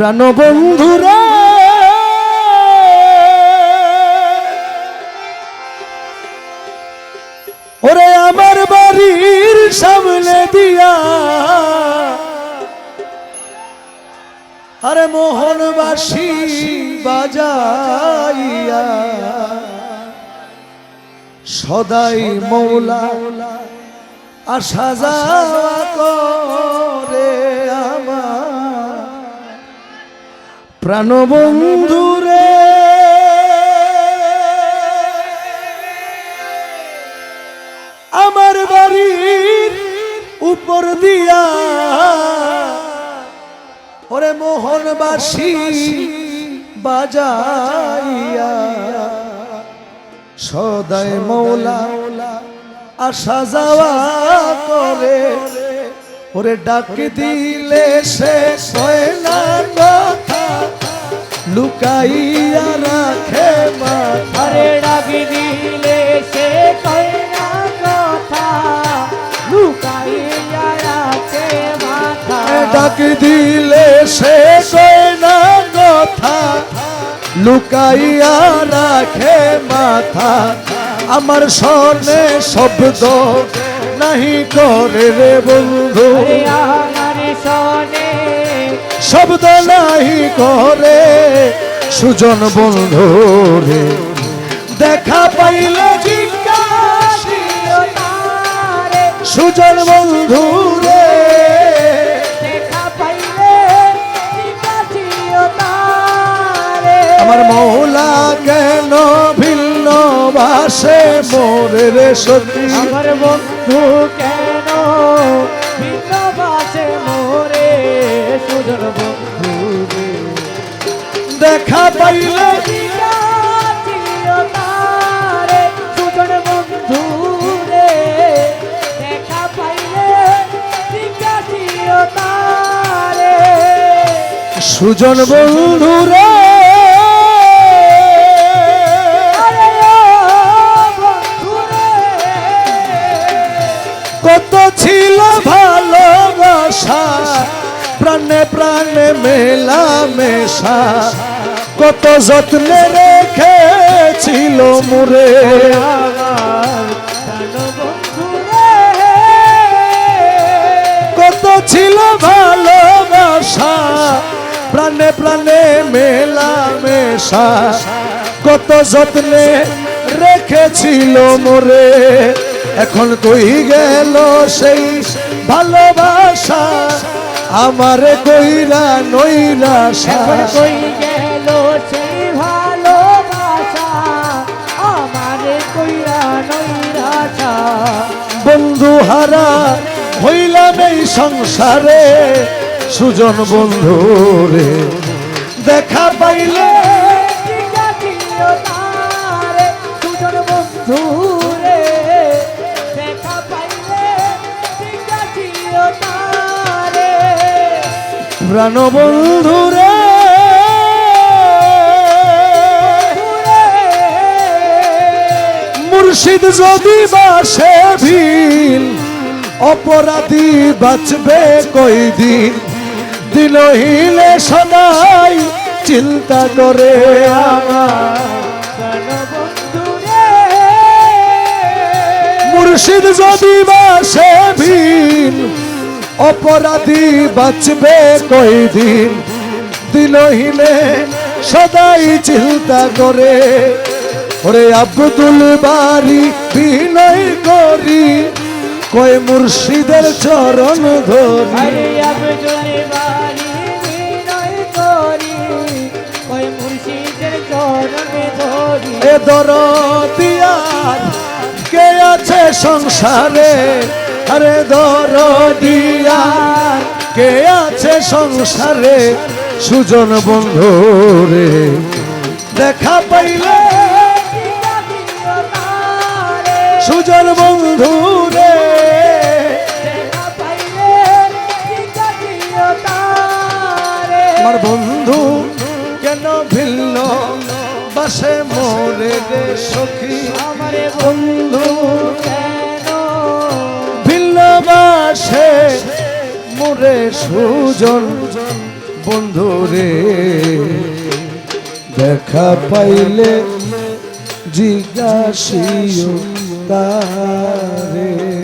প্রাণ বন্ধুরা। ওরে আমার বাড়ির সামনে দিয়া। আরে মোহনবাসী বাজাইয়া। সদাই মৌলা আসা যাওয়া প্রাণবন্ধুরে। আমার বাড়ির উপর দিয়া ওরে মোহনবাসী বাজাইয়া, সদাই মৌলা আসা যাওয়া করে, ওরে ডাক দিলে কথা লুকাইয়া রাখে মাথা। আরে ডাকি দিলে সে কয় না কথা। লুকাইয়া রাখে মাথা। ডাক দিলে সে কয় না কথা। লুকাইয়া রাখে মাথা। আমার সনে শব্দ নাহি করে রে বন্ধু। শব্দ নাহি করে সুজন বন্ধু রে। দেখা পাইলে সুজন বন্ধু রে। আমার মৌলা কেন ভিন্ন বাসে মোরে রে সতী। আমার বন্ধু কেন পাইলে সুজন রে বন্ধু রে কত ছিল ভালোবাসা প্রাণে প্রাণে মেলা মেশা। কত যত্নে রেখেছিল মুরে। কত ছিল ভালোবাসা, প্রাণে প্রাণে মেলা মেশা। কত যত্নে রেখেছিল মোরে। এখন কই গেল সেই ভালোবাসা? আমার কইরা নইরা এখন কই গেল সেই ভালোবাসা আমারে কইরা নৈরাশা বন্ধু হারা হইলাম এই সংসারে সুজন বন্ধু রে। দেখা পাইলে দুজন বন্ধু প্রাণ বন্ধু রে মুর্শিদ যদি বাসে ভিল অপরাধী বাঁচবে কয়দিন? দিন হিলে সদাই চিন্তা করে মুর্শিদ যদি বাসে ভিন অপরাধী বাঁচবে কয়দিন? দিনহীনে সদাই চিন্তা করে ওরে আব্দুল বাড়ি বিনয় করি কয় মুর্শিদের চরণ ধরি। এ দরদিয়ার কে আছে সংসারে? আরে দরদিয়ার কে আছে সংসারে? সুজন বন্ধু রে। দেখা পাইলে সুজন বন্ধু রে। আমার বন্ধু কেন ভিন্ন? বাসে মোরে রে সখী। আমারে বন্ধু মোরে সুজন বন্ধু রে। দেখা পাইলে জিজ্ঞাসিও তারে।